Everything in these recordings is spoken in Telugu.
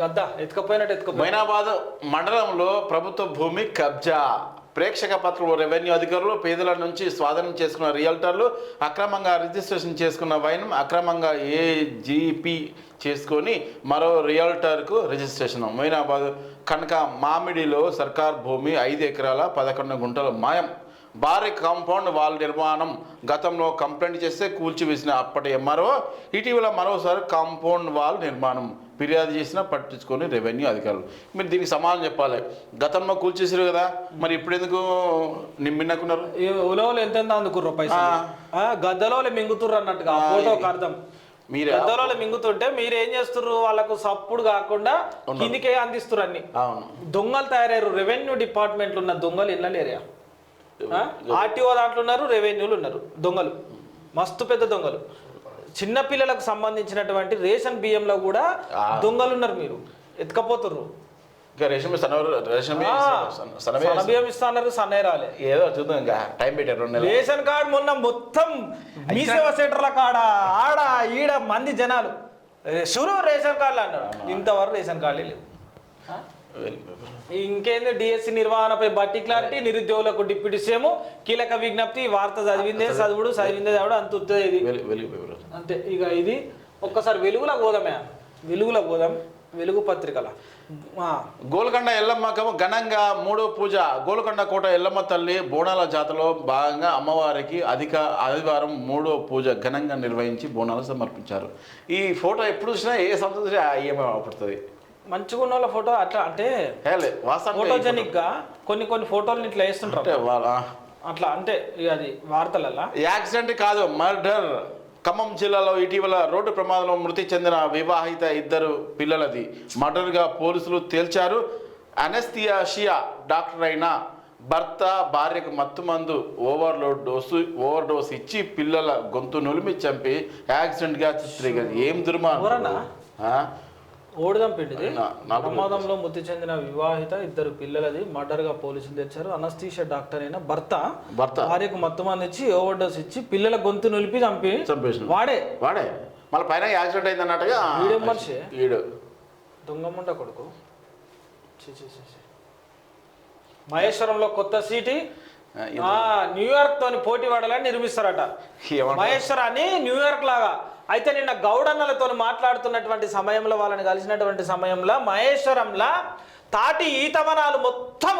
గద్ద ఎత్తుకపోయినట్టు ఎత్తుకపోయి. మైనాబాద్ మండలంలో ప్రభుత్వ భూమి కబ్జా. ప్రేక్షక పత్రులు రెవెన్యూ అధికారులు పేదల నుంచి స్వాధీనం చేసుకున్న రియల్టర్లు అక్రమంగా రిజిస్ట్రేషన్ చేసుకున్న వైనం అక్రమంగా ఏజీపీ చేసుకొని మరో రియల్టర్కు రిజిస్ట్రేషన్. మైనాబాద్ కనుక మామిడిలో సర్కార్ భూమి ఐదు ఎకరాల పదకొండు గుంటల మాయం. భారీ కాంపౌండ్ వాల్ నిర్మాణం గతంలో కంప్లైంట్ చేస్తే కూల్చివేసిన అప్పటి ఎంఆర్ఓ ఇటీవల మరోసారి కాంపౌండ్ వాల్ నిర్మాణం ఫిర్యాదు చేసినా పట్టించుకొని రెవెన్యూ అధికారులు. మీరు దీనికి సమాధానం చెప్పాలి. గతంలో కూల్చేసారు కదా మరి ఇప్పుడు ఎందుకు నిమ్మినకున్నారు ఉలవలు ఎంత అందుకుర్రు గద్దలో మింగుతుర్రు అన్నట్టుగా ఆ ఫోటోకి అర్థం. మీరే గద్దలో మింగుతుంటే మీరు ఏం చేస్తుర్రు? వాళ్ళకు సప్పుడు కాకుండా కిందికే అందిస్తుర్రు అన్ని. అవును. దొంగలు తయారయ్యారు రెవెన్యూ డిపార్ట్మెంట్లు ఉన్న దొంగలు ఇళ్ళ లేరియా ఆర్టీఓ దాంట్లో ఉన్నారు రెవెన్యూలు ఉన్నారు. దొంగలు. మస్తు పెద్ద దొంగలు. చిన్న పిల్లలకు సంబంధించినటువంటి రేషన్ బియ్యంలో కూడా దొంగలు ఉన్నారు మీరు. ఎత్తుకపోతుర్రు. ఇంకా రేషన్ రేషన్ బియ్యం ఇస్తాన్నారు సన్నే రాలే. ఏదో చూద్దాం ఇంకా. టైం పెట్టారు రెండు నెలలు. రేషన్ కార్డు మొన్న మొత్తం మీ సేవ సెంటర్ల కాడ ఆడ ఈడ మంది జనాలు. షురు రేషన్ కార్డులు అన్నాడు. ఇంతవరకు రేషన్ కార్డులే లేవు? ఇంకేంది? డిఎస్సి నిర్వహణపై బట్టి క్లారిటీ నిరుద్యోగులకు డిప్యూటీ సీఎం కీలక విజ్ఞప్తి వార్త చదివిందే చదువుడు చదివిందే చదువుడు అంత ఉత్తది ఇది. అంతే ఇక ఇది. ఒక్కసారి వెలుగులో పోదామే వెలుగులో పోదాం వెలుగు పత్రికల. గోల్కొండ ఎల్లమ్మకు ఘనంగా మూడో పూజ. గోల్కొండ కోట ఎల్లమ్మ తల్లి బోనాల జాతరలో భాగంగా అమ్మవారికి అధిక ఆదివారం మూడో పూజ ఘనంగా నిర్వహించి బోనాలు సమర్పించారు. ఈ ఫోటో ఎప్పుడు చూసినా ఏ సంతృప్తి ఏమో పడుతుంది మంచిగా ఉన్న వాళ్ళ ఫోటో అట్లా అంటే ఫోటోజెనిక్గా కొన్ని కొన్ని ఫోటోలు ఇట్లా వేస్తుంటారు. అట్లా అంటే ఇక అది వార్తలల్లా యాక్సిడెంట్ కాదు మర్డర్. ఖమ్మం జిల్లాలో ఇటీవల రోడ్డు ప్రమాదంలో మృతి చెందిన వివాహిత ఇద్దరు పిల్లలది. మర్డర్గా పోలీసులు తేల్చారు. అనస్థియాషియా డాక్టర్ అయిన భర్త భార్యకు మత్తుమందు ఓవర్లోడ్ డోసు ఓవర్ డోస్ ఇచ్చి పిల్లల గొంతు నులిమి చంపి యాక్సిడెంట్గా చిత్రీకరి ఏం? ఆ? ఓడిదం పిండిది. ప్రమాదంలో మృతి చెందిన వివాహిత ఇద్దరు పిల్లలది. మర్డర్గా పోలీసులు తెచ్చారు. అనస్థీషియా డాక్టర్ అయిన భర్త. భర్త. భార్యకు మొత్తం ఇచ్చి ఓవర్ డోస్ ఇచ్చి పిల్లల గొంతు నిలిపి చంపి వాడే. వాడే. మళ్ళీ పైన యాక్సిడెంట్ అయింది అన్నట్టుగా వీడేం మనిషి? వీడు. దొంగముండ కొడుకు. మహేశ్వరంలో కొత్త సిటీ. న్యూయార్క్ తోని పోటీ పడాలని నిర్మిస్తారట? మహేశ్వరాన్ని న్యూయార్క్ లాగా. అయితే నిన్న గౌడన్నలతో మాట్లాడుతున్నటువంటి సమయంలో వాళ్ళని కలిసినటువంటి సమయంలో మహేశ్వరంలా తాటి ఈతవనాలు మొత్తం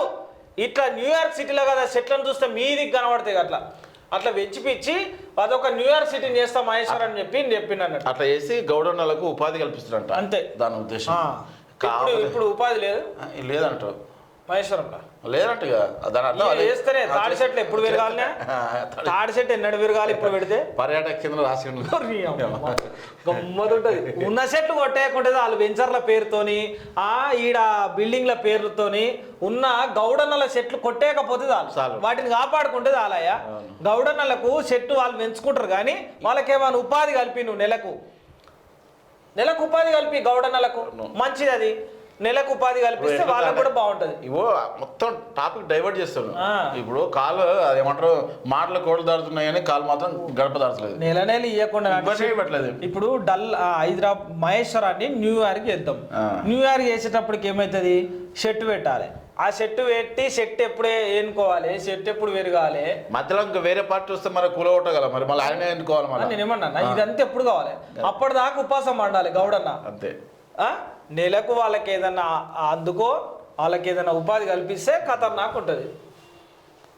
ఇట్లా న్యూయార్క్ సిటీలో కదా చెట్లను చూస్తే మీదికి కనబడతాయి అట్లా. అట్లా వెచ్చిపిచ్చి అదొక న్యూయార్క్ సిటీని చేస్తా మహేశ్వరం అని చెప్పి చెప్పిండు అన్నట్టు. అట్లా చేసి గౌడన్నలకు ఉపాధి కల్పిస్తారంట అంతే. దాని ఉద్దేశం. ఇప్పుడు ఉపాధి లేదు. ఆ, లేదంట మహేశ్వరంలో? లేదంటగా. దాని అర్థం అదే. వేస్తేనే తాడి ఎప్పుడు పెరగాలనే తాడి- ఎన్నడు పెరగాలి ఇప్పుడు పెడితే? పర్యాటక కేంద్రం రాసి. గమ్మతుంటది ఉన్న చెట్లు కొట్టేయకుంటే వాళ్ళు వెంచర్ల పేరుతోని ఆ ఈడ బిల్డింగ్ల పేర్లతోని ఉన్న గౌడన్నల చెట్లు కొట్టేయకపోతే చాలు. చాలు. వాటిని కాపాడుకుంటే చాలయ్యా. గౌడన్నలకు చెట్టు వాళ్ళు పెంచుకుంటారు కానీ వాళ్ళకేమైనా ఉపాధి కలిపి నువ్వు నెలకు? నెలకు ఉపాధి కలిపి గౌడన్నలకు? మంచిది అది నెలకు ఉపాధి కల్పిస్తే వాళ్ళకు కూడా బాగుంటది. ఇవో మొత్తం టాపిక్ డైవర్ట్ చేస్తాను. ఇప్పుడు కాలు అదేమంటారు మాటలు కోడలు దాడుతున్నాయని కాలు మాత్రం గడప దాడతలేదు నెల నెల ఇవ్వకుండా పెట్టలేదు. ఇప్పుడు డల్ హైదరాబాద్ మహేశ్వరాన్ని న్యూయార్క్ చేద్దాం ఆ. న్యూయార్క్ చేసేటప్పటికి ఏమవుతుంది షెట్ పెట్టాలి. ఆ షెట్ పెట్టి షెట్ ఎప్పుడే ఏనుకోవాలి షెట్ ఎప్పుడు పెరగాలి మధ్యలో ఇంకా వేరే పార్టీ వస్తే మరి కూలగొట్టగల మరి మళ్ళీ ఆయన ఎన్నుకోవాలి నేను ఏమన్నా ఇదంతా ఎప్పుడు కావాలి? అప్పటిదాకా ఉపాసం పండాలి గౌడన్న. అంతే? నెలకు వాళ్ళకి ఏదన్నా అందుకో వాళ్ళకి ఏదైనా ఉపాధి కల్పిస్తే ఖతర్నాక్ ఉంటుంది